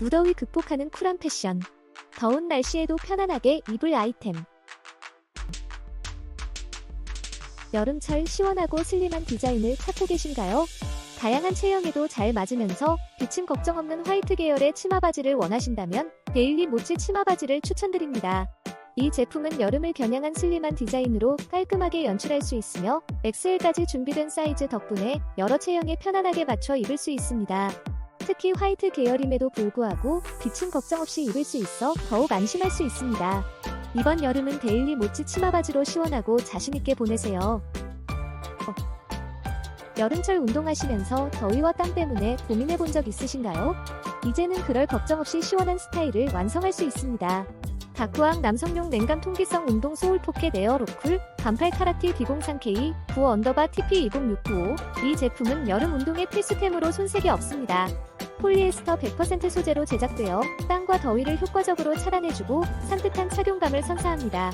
무더위 극복하는 쿨한 패션. 더운 날씨에도 편안하게 입을 아이템. 여름철 시원하고 슬림한 디자인을 찾고 계신가요? 다양한 체형에도 잘 맞으면서 비침 걱정 없는 화이트 계열의 치마 바지를 원하신다면 데일리 모찌 치마 바지를 추천드립니다. 이 제품은 여름을 겨냥한 슬림한 디자인으로 깔끔하게 연출할 수 있으며 XL까지 준비된 사이즈 덕분에 여러 체형에 편안하게 맞춰 입을 수 있습니다. 특히 화이트 계열임에도 불구하고 비침 걱정 없이 입을 수 있어 더욱 안심할 수 있습니다. 이번 여름은 데일리 모찌 치마 바지로 시원하고 자신있게 보내세요. 어. 여름철 운동하시면서 더위와 땀 때문에 고민해 본 적 있으신가요? 이제는 그럴 걱정 없이 시원한 스타일을 완성할 수 있습니다. 다크왕 남성용 냉감 통기성 운동 소울 포켓 에어 로쿨 반팔 카라티 비공상 K 9 언더바 TP 20695 이 제품은 여름 운동의 필수템으로 손색이 없습니다. 폴리에스터 100% 소재로 제작되어 땀과 더위를 효과적으로 차단해주고 산뜻한 착용감을 선사합니다.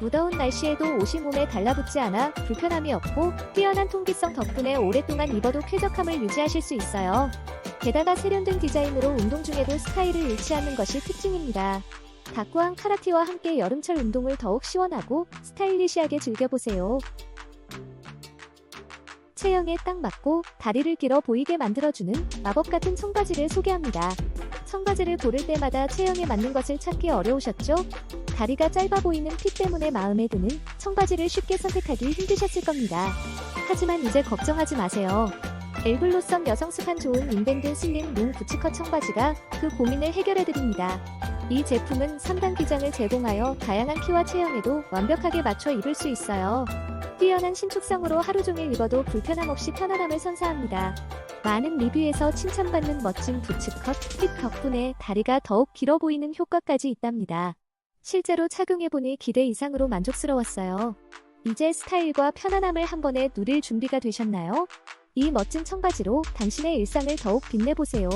무더운 날씨에도 옷이 몸에 달라붙지 않아 불편함이 없고 뛰어난 통기성 덕분에 오랫동안 입어도 쾌적함을 유지하실 수 있어요. 게다가 세련된 디자인으로 운동 중에도 스타일을 잃지 않는 것이 특징입니다. 다꾸한 카라티와 함께 여름철 운동을 더욱 시원하고 스타일리시하게 즐겨보세요. 체형에 딱 맞고 다리를 길어 보이게 만들어주는 마법 같은 청바지를 소개합니다. 청바지를 고를 때마다 체형에 맞는 것을 찾기 어려우셨죠? 다리가 짧아 보이는 핏 때문에 마음에 드는 청바지를 쉽게 선택하기 힘드셨을 겁니다. 하지만 이제 걱정하지 마세요. 엘블로썸 여성 습한 좋은 인밴드 슬림 롱 부츠컷 청바지가 그 고민을 해결해드립니다. 이 제품은 3단 기장을 제공하여 다양한 키와 체형에도 완벽하게 맞춰 입을 수 있어요. 뛰어난 신축성으로 하루 종일 입어도 불편함 없이 편안함을 선사합니다. 많은 리뷰에서 칭찬받는 멋진 부츠컷 핏 덕분에 다리가 더욱 길어 보이는 효과까지 있답니다. 실제로 착용해보니 기대 이상으로 만족스러웠어요. 이제 스타일과 편안함을 한 번에 누릴 준비가 되셨나요? 이 멋진 청바지로 당신의 일상을 더욱 빛내보세요.